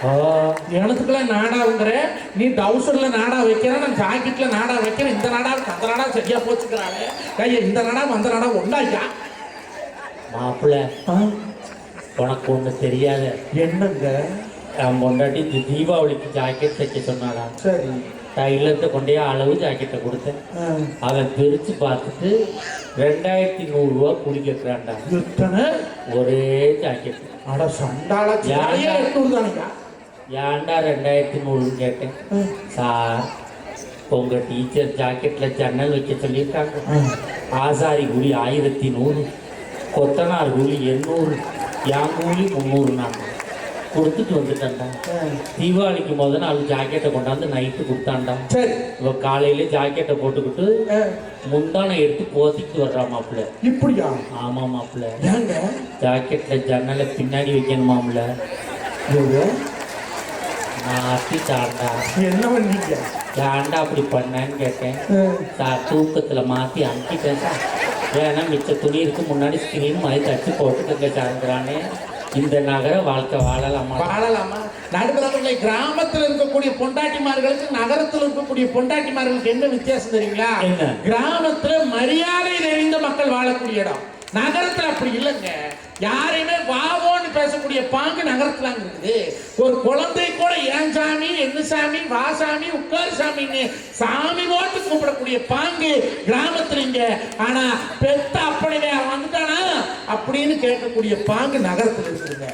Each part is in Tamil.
ஓ எனத்துக்கெல்லாம் நாடாவுங்கிற நீ டவுசர்ல நாடா வைக்கிற நான் ஜாக்கெட்ல நாடா வைக்கிறேன் இந்த நாடாவுக்கு அந்த நாடா சரியா போச்சுக்கிறாளே. ஐயா இந்த நாடா அந்த நாடா ஒண்டாயா மாப்பிள்ள உனக்கு ஒண்ணு தெரியாத. என்னங்க? என் பொண்டாட்டி தீபாவளிக்கு ஜாக்கெட் தைக்க சொன்னாடா சரி. டைலர்கிட்ட கொண்டே அளவு ஜாக்கெட்டை கொடுத்தேன். அவன் பிரிச்சு பார்த்துட்டு ரெண்டாயிரத்தி நூறுரூவா எத்தனை? ஒரே ஜாக்கெட் அட சண்டாளா ஜாலியா எட்நூறு தானையா ஏன்டா ரெண்டாயிரத்தி நூறு கேட்டேன்? சார் உங்க டீச்சர் ஜாக்கெட்ல ஜன்னல் வைக்க சொல்லியிருக்காங்க. ஆசாரி கூலி ஆயிரத்தி நூறு கொத்தனார் கூலி எண்ணூறு என் கூலி முந்நூறு நான் கொடுத்துட்டு வந்துட்டேன்டா. தீபாவளிக்கு முத நாள் ஜாக்கெட்டை கொண்டாந்து நைட்டு கொடுத்தான்டா. சரி. இவ காலையில ஜாக்கெட்டை போட்டுக்கிட்டு முந்தானை எடுத்து போத்திட்டு வர்றா மாப்பிள்ள. இப்படியா? ஆமா மாப்பிள்ள. ஏங்க? ஜாக்கெட்ல ஜன்னலை பின்னாடி வைக்கணுமாம்ல. நான் அத்திட்டான்டா என்ன பண்ணீங்க ஏன்டா அப்படி பண்ணேன்னு கேட்டேன். சார் தூக்கத்துல மாத்தி அனுப்பிட்டேன் சார். ஏன்னா மிச்ச துணி இருக்கு முன்னாடி ஸ்கிரீன் மாதிரி தச்சு போட்டுக்கங்க சார்ங்கிறானே. இந்த நகர வாழ்க்கை வாழலாமா? வாழலாமா? நடுத்தரவர்களை கிராமத்துல இருக்கக்கூடிய பொண்டாட்டிமார்களுக்கு நகரத்துல இருக்கக்கூடிய பொண்டாட்டிமார்களுக்கு என்ன வித்தியாசம் தெரியுங்களா? கிராமத்துல மரியாதை நிறைந்த மக்கள் வாழக்கூடிய இடம். நகரத்துல அப்படி இல்லைங்க. யாரையுமே வாவோன்னு பேசக்கூடிய பாங்கு நகரத்துல அங்க இருக்குது ஒரு குழந்தை கூட ஏன் சாமி என்ன சாமி வா சாமி உட்கார் சாமின்னு சாமி போட்டு கூப்பிடக்கூடிய பாங்கு கிராமத்துல இங்க. ஆனா பெத்த அப்படியே வந்துட்டானா? அப்படின்னு கேட்கக்கூடிய பாங்கு நகரத்துல இருக்குதுங்க.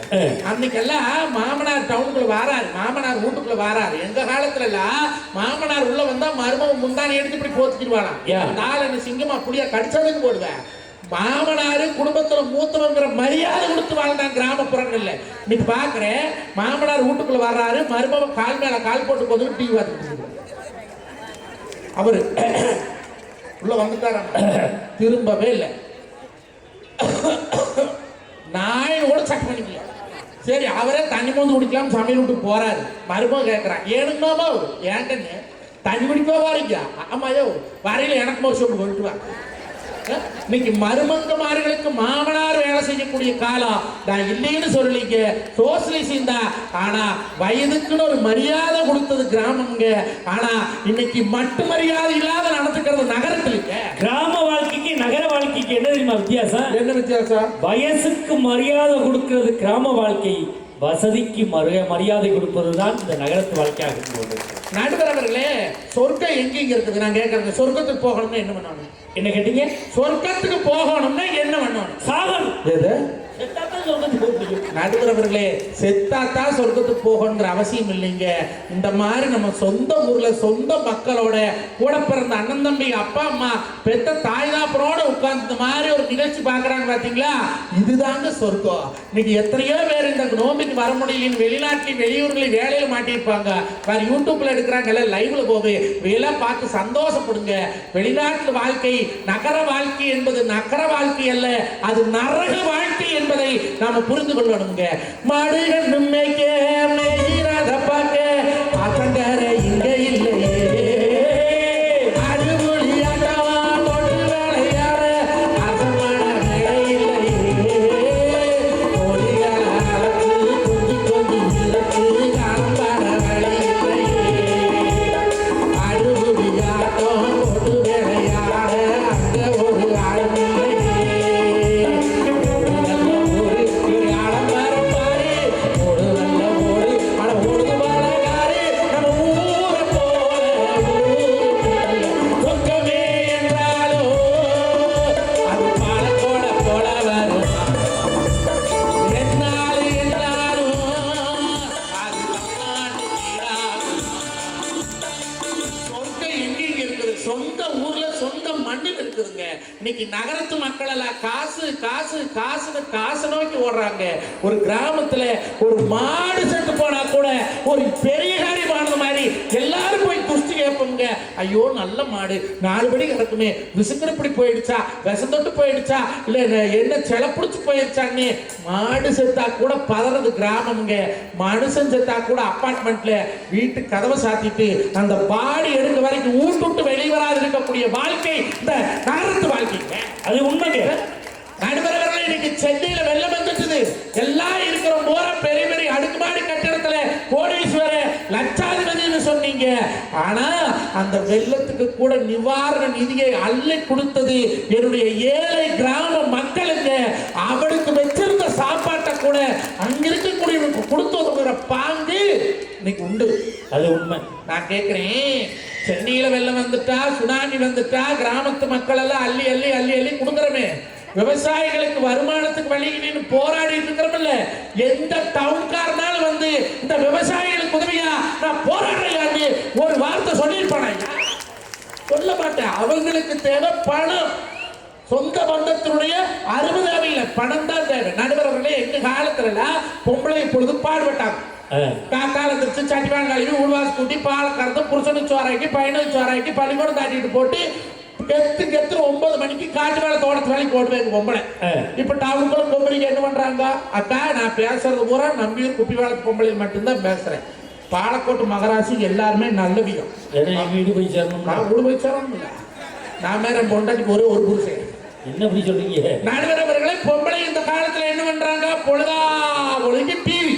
அன்னைக்கெல்லாம் மாமனார் டவுனுக்குள்ள வாராரு. மாமனார் வீட்டுக்குள்ள வாராரு. எங்க காலத்துல எல்லாம் மாமனார் உள்ள வந்தா மருமகன் முந்தானை எடுத்து இப்படி போத்திக்கிடுவானா? நாலு என்ன சிங்கமா அப்படியே கடிச்சதுன்னு போடுவேன். மாமனாரு குடும்பத்துல மூத்தவங்கிற மரியாதை கொடுத்து வாழ்ந்தாங்க கிராமப்புறங்கள்ல. இன்னைக்கு பாக்குறேன் மாமனார் வீட்டுக்குள்ள வர்றாரு மருமகன் கால் மேல கால் போட்டு போது டிவி பார்த்துட்டு அவரு உள்ள வந்துட்டாராம் திரும்பவே இல்லை. நாயின் கூட சக் பண்ணிக்கல. சரி அவரே தண்ணி மோந்து குடிக்கலாம் சமையல் விட்டு போறாரு. மருமகன் கேட்கறான் ஏனுமாமா ஏன்டன்னு தண்ணி குடிக்கவா வாரீங்க ஆமாயோ வரையில எனக்கு மோசம் கொண்டு வா இன்னைக்கு மருமங்கமார்களுக்கு மாமனார் வேலை செய்யக்கூடிய காலம். நான் இல்லைன்னு சொல்லலைங்க. சோசியலிசம் தான் ஆனா வயதுக்குன்னு ஒரு மரியாதை கொடுத்தது கிராமம்ங்க. ஆனா இன்னைக்கு மட்டு மரியாதை இல்லாத நடந்துக்கிறது நகரத்துலங்க கிராம வாழ்க்கைக்கு நகர வாழ்க்கைக்கு என்ன தெரியுமா வித்தியாசம்? என்ன வித்தியாசம்? வயசுக்கு மரியாதை கொடுக்கிறது கிராம வாழ்க்கை வசதிக்கு மரிய மரியாதை கொடுப்பது தான் இந்த நகரத்து வாழ்க்கையாக இருக்கிறது நடுவர் அவர்களே சொர்க்கம் எங்க இங்க இருக்குது? நான் கேட்கறேன் சொர்க்கத்துக்கு போகணும்னா என்ன பண்ணணும்? என்ன கேட்டீங்க? சொர்க்கத்துக்கு போகணும்னா என்ன பண்ணணும்? சாகன் எது செத்தாத்தான் சொர்க்கத்துக்கு போக செத்தாத்தான் சொர்க்கத்துக்கு போகணுங்கிற அவசியம் இல்லைங்க. இந்த மாதிரி நம்ம சொந்த ஊர்ல சொந்த மக்களோட கூட பிறந்த அண்ணன் தம்பி அப்பா அம்மா பெத்த தாய் தாப்பனோட உட்கார்ந்து இந்த மாதிரி ஒரு நிகழ்ச்சி பாக்குறாங்க பாத்தீங்களா? இதுதாங்க சொர்க்கம். இன்னைக்கு எத்தனையோ பேர் இந்த நோம்பிக்கு வர முடியலன்னு வெளிநாட்டிலையும் வெளியூர்களில் வேலையில மாட்டியிருப்பாங்க. வேற யூடியூப்ல எடுக்கிறாங்கல்ல லைவ்ல போகுது. இதெல்லாம் பார்த்து சந்தோஷப்படுங்க. வெளிநாட்டு வாழ்க்கை நகர வாழ்க்கை என்பது நகர வாழ்க்கை அல்ல அது நரக வாழ்க்கை என்பதை நாம புரிந்து கொள்ளணுங்க. மாடுகள் மேய்க்க மேயிராத பார்க்க. பசங்கர ஓடுறாங்க ஒரு கிராமத்துல ஒரு மாடு செத்து போனா கூட ஒரு பெரிய காரியமானது மாதிரி எல்லாரும் போய் குஸ்தி கேட்போங்க ஐயோ நல்ல மாடு. நாலு படி கிடக்குமே. விசுங்கிறப்படி போயிடுச்சா? விசந்தொட்டு போயிடுச்சா? இல்ல என்ன- செலப்பிடிச்சு போயிடுச்சான்னு மாடு செத்தா கூட பதறது கிராமம்ங்க. மனுஷன் செத்தா கூட அப்பார்ட்மெண்ட்ல வீட்டு கதவை சாத்திட்டு அந்த பாடி எடுக்க வரைக்கும் ஊட்டு விட்டு வெளியே வராது இருக்கக்கூடிய வாழ்க்கை இந்த நகரத்து வாழ்க்கைங்க. அது உண்மைங்க. நடுவர்கள் இன்னைக்கு சென்னையில வெள்ளம் வந்துட்டுது. எல்லாம் இருக்கிற போற பெரிய பெரிய அடுக்குமாடி கட்டிடத்துல லட்சாதிபதினு சொன்னீங்க. ஆனா அந்த வெள்ளத்துக்கு கூட நிவாரண நிதியை அள்ளி கொடுத்தது என்னுடைய ஏழை கிராம மக்களுக்கு அவளுக்கு வச்சிருந்த சாப்பாட்டை கூட அங்க இருக்கக்கூடியவனுக்கு கொடுத்ததுங்கிற பாங்கு இன்னைக்கு உண்டு. அது உண்மை. நான் கேட்கிறேன் சென்னையில வெள்ளம் வந்துட்டா சுனாமி வந்துட்டா கிராமத்து மக்கள் எல்லாம் அள்ளி அள்ளி அள்ளி அள்ளி கொடுக்குறமே விவசாயிகளுக்கு வருமானத்துக்கு வழிகிட்டு போராடிட்டு இருக்கிறோம்ல. எந்த டவுன்காரனாலும் வந்து இந்த விவசாயிகளுக்கு உதவியா நான் போராடுறேன் ஒரு வார்த்தை சொல்லியிருப்பானா சொல்ல மாட்டேன். அவங்களுக்கு தேவை பணம். சொந்த பந்தத்தினுடைய அருமை தேவையில்லை பணம் தான் தேவை. நடுவர்களே எங்க காலத்துல பொம்பளை இப்பொழுது பாடுபட்டாங்க. காத்தால திருச்சி சட்டிவான் கழுவி உள்வாசி கூட்டி பாலை கறந்து புருஷனுக்கு சோறாக்கி பையனுக்கு சோறாக்கி பள்ளிக்கூடம் தாட்டிட்டு போட்டு கெத்து கெத்து ஒன்பது மணிக்கு காட்டு வேலை தோட்டத்து வேலைக்கு ஓடுவேன் பொம்பளை. இப்ப டவுனுக்குள்ள பொம்பளைக்கு என்ன பண்றாங்க? அக்கா நான் பேசுறது பூரா நம்பியூர் குப்பி வேலை பொம்பளை மட்டும்தான் பேசுறேன். பாலக்கோட்டு மகராசி எல்லாருமே நல்ல விதம். ஏன்னா எங்க வீடு போய் சேரணும் நான் ஒரு வச்சாரம் இல்லை நான் என் பொண்டாட்டிக்கு ஒரே ஒரு புருஷன். என்ன இப்படி சொல்றீங்க? நடுவரவர்களே பொம்பளை இந்த காலத்துல என்ன பண்றாங்க? பொழுதா பொழுது டிவி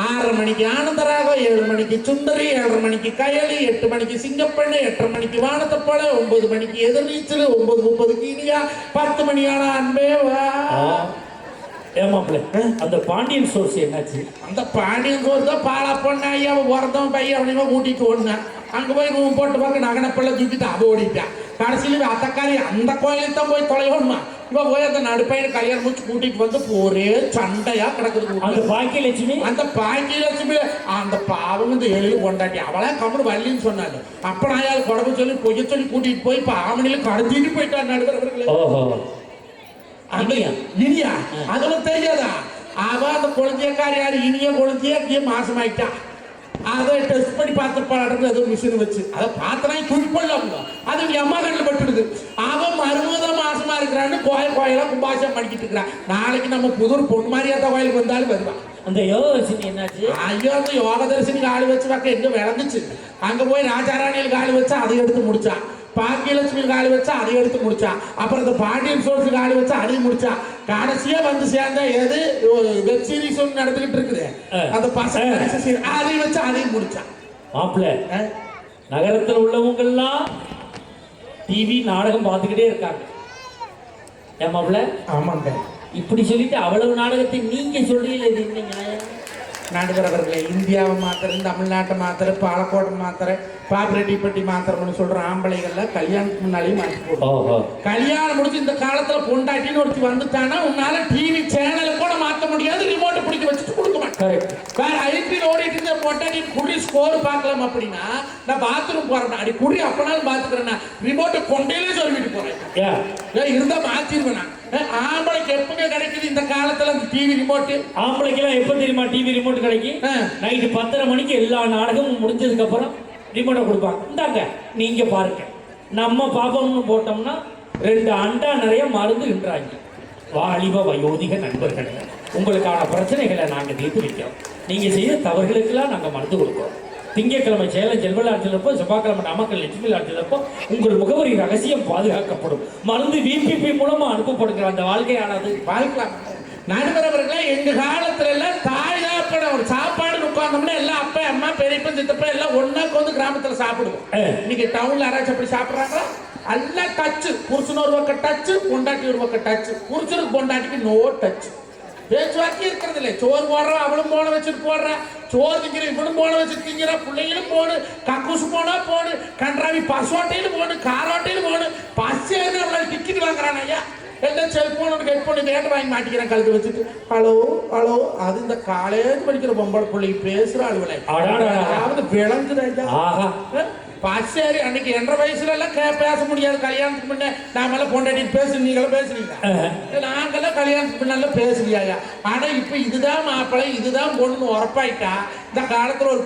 ஆறரை மணிக்கு ஆனந்தராகம் ஏழு மணிக்கு சுந்தரி ஏழரை மணிக்கு கயலி எட்டு மணிக்கு சிங்கப்பெண்ணு எட்டரை மணிக்கு வானத்தப்பழ ஒன்பது மணிக்கு எதிர்நீச்சல் ஒன்பது முப்பதுக்கு இனியா பத்து மணியான அன்பே வா ஏமாப்பிள்ள அந்த பாண்டியன் சோர்ஸ் என்னாச்சு? அந்த பாண்டியன் கோர் தான் பாலா பொண்ணு ஐயா ஒருத்தவன் பையன் அவனையுமா கூட்டிட்டு ஓடினான் அங்க போய் ரூம் போட்டு பார்க்க நகனப்பிள்ளை தூக்கிட்டு அவ ஓடிட்டான் கடைசியில் அத்தக்காரி அந்த கோயிலுக்கு தான் போய் தொலைவோம்மா இவ போய் அந்த நடுப்பையன் கல்யாணம் முடிச்சு கூட்டிட்டு வந்து ஒரே சண்டையா கிடக்குது அந்த பாக்கியலட்சுமி அந்த பாக்கியலட்சுமி அந்த பாவம் இந்த எழில் கொண்டாட்டி. அவளா கம்முனு வள்ளின்னு சொன்னாங்க. அப்ப நான் அயாள் குழம்பு சொல்லி பொய்ய சொல்லி கூட்டிட்டு போய் இப்ப ஆவணியில கடத்திட்டு போயிட்டான் ஓஹோ. அந்த இனியா? அதுவும் தெரியாதா? அவ அந்த குழந்தையக்காரி யாரு? இனிய குழந்தைய? அப்படியே மாசமாயிட்டா. அதை டெஸ்ட் பண்ணி பார்த்துப்பாடு ஏதோ மிஷின் வச்சு. அதை பார்த்தனா தூக்கி போடலாம் அது கண்ணில் பட்டுடுது. அவன் மறுபடியும் மாசமா இருக்கிறான்னு கோயில் கோயிலா கும்பாசம் பண்ணிக்கிட்டு இருக்கிறான். நாளைக்கு நம்ம புதூர் பொண்ணு மாதிரியாத்த கோயிலுக்கு வந்தாலும் வருவான். அந்த யோகலட்சுமி என்னாச்சு? ஐயோ அந்த யோக தரிசனிக்கு ஆள் வச்சு வைக்க எங்க விளங்குச்சு? அங்க போய் ராஜாராணியில் காலி வச்சா அதை எடுத்து முடிச்சான். பாக்கியலட்சுமி காலி வச்சா அதை எடுத்து முடிச்சா. அப்புறம் இந்த பாண்டியன் சோர்ஸ் காலி வச்சா அதையும் முடிச்சா. கடைசியா வந்து சேர்ந்த எது? வெப் சீரிஸ் ஒன்று நடந்துகிட்டு இருக்குது. அந்த பசங்க. அதையும் வச்சு அதையும் முடிச்சா. மாப்பிள்ள? நகரத்தில் உள்ளவங்கெல்லாம் டிவி நாடகம் பார்த்துக்கிட்டே இருக்காங்க. ஏன் மாப்பிள்ள? ஆமாங்க. இப்படி சொல்லிட்டு அவ்வளவு நாடகத்தை நீங்க சொல்றீங்களே இது நியாயம் நடுவரவர்களே இந்தியாவை மாத்திரம் தமிழ்நாட்டை மாத்திர பாலக்கோட்டை மாத்திர பாப்பிரெட்டிப்பட்டி மாத்திரம்னு சொல்ற ஆம்பளைகள்ல கல்யாணத்துக்கு முன்னாலேயும் மாற்றி போடுவோம் கல்யாணம் முடிச்சு இந்த காலத்துல பொண்டாட்டின்னு ஒருத்தி வந்துட்டானா உன்னால டிவி சேனலை கூட மாத்த முடியாது ரிமோட்டை பிடிக்க வச்சுட்டு கொடுக்க மாட்டேன். வேற ஐபிஎல் ஓடிட்டு இருந்த பொண்டாட்டி குடி ஸ்கோர் பார்க்கலாம் அப்படின்னா நான் பாத்ரூம் போறேன் அடி குடி அப்பனாலும் பாத்துக்கிறேன் ரிமோட்டை கொண்டையிலே சொல்லிட்டு போறேன். இருந்தா மாத்திருவேன் நான். ஆம்பளைக்கு எப்பங்க கிடைக்குது இந்த காலத்துல அந்த டிவி ரிமோட்டு ஆம்பளைக்கெல்லாம் எப்போ தெரியுமா டிவி ரிமோட் கிடைக்கும். நைட்டு பத்தரை மணிக்கு எல்லா நாடகமும் முடிஞ்சதுக்கு அப்புறம் ரிமோட்டை கொடுப்பாங்க. இந்தாங்க நீங்க பாருங்க. நம்ம பாப்பம்னு போட்டோம்னா ரெண்டு அண்டா நிறைய மருந்துகின்றாங்க வாலிப வயோதிக நண்பர்களே உங்களுக்கான பிரச்சனைகளை நாங்க தீர்த்து வைக்கிறோம். நீங்க செய்த தவறுகளுக்கெல்லாம் நாங்க மருந்து கொடுக்கிறோம். திங்கட்கிழமை சேலம் செல்வலாற்றில் இருப்போம் செவ்வாய்க்கிழமை நாமக்கல் லட்சுமி இருப்போம் உங்கள் முகவரி ரகசியம் பாதுகாக்கப்படும். மருந்து விபிபி மூலமா அனுப்பப்படுகிற அந்த வாழ்க்கையானது வாழ்க்கலாம் நடுவரவர்களே எங்க காலத்துல எல்லாம் தாய் தாப்பட ஒரு சாப்பாடு உட்கார்ந்தோம்னா எல்லாம் அப்பா அம்மா பெரியப்பா சித்தப்பா எல்லாம் ஒண்ணா உட்காந்து கிராமத்துல சாப்பிடுவோம். இன்னைக்கு டவுன்ல யாராச்சும் அப்படி சாப்பிடுறாங்களா எல்லாம் டச்சு புருஷன் ஒரு பக்கம் டச்சு பொண்டாட்டி ஒரு பக்கம் டச்சு புருஷனுக்கு பொண்டாட்டிக்கு நோ டச் பேச்சுவார்த்தை இருக்கிறது இல்லை. சோறு போடுறா அவளும் போன வச்சுட்டு போடுறா. சோறு திங்கிற இவனும் போன வச்சுட்டு திங்கிறா. பிள்ளைங்களும் போடு கக்கூசு போனா போடு கன்றாவி பசோட்டையிலும் போடு காரோட்டையிலும் போடு. பஸ் ஏறி டிக்கெட் வாங்குறான் ஐயா. எல்லாம் செல்போன் ஹெட் பண்ணி வேட்டை வாங்கி மாட்டிக்கிறேன் கழுத்து வச்சுட்டு. ஹலோ ஹலோ அது இந்த காலேஜ் படிக்கிற பொம்பளை பிள்ளைக்கு பேசுற அலுவலை. அதாவது விளங்குது ஐயா? ஆஹா. பாசேரி அன்னைக்கு என்ற வயசுல எல்லாம் பேச முடியாது. கல்யாணத்துக்கு முன்ன நாமெல்லாம் பொண்டாட்டிட்டு பேசு நீங்களும் பேசுறீங்க. நாங்கெல்லாம் கல்யாணத்துக்கு முன்னால பேசுறியா ஆனா இப்ப இதுதான் மாப்பிள்ளை இதுதான் பொண்ணு உரப்பாயிட்டா இந்த காலத்துல ஒரு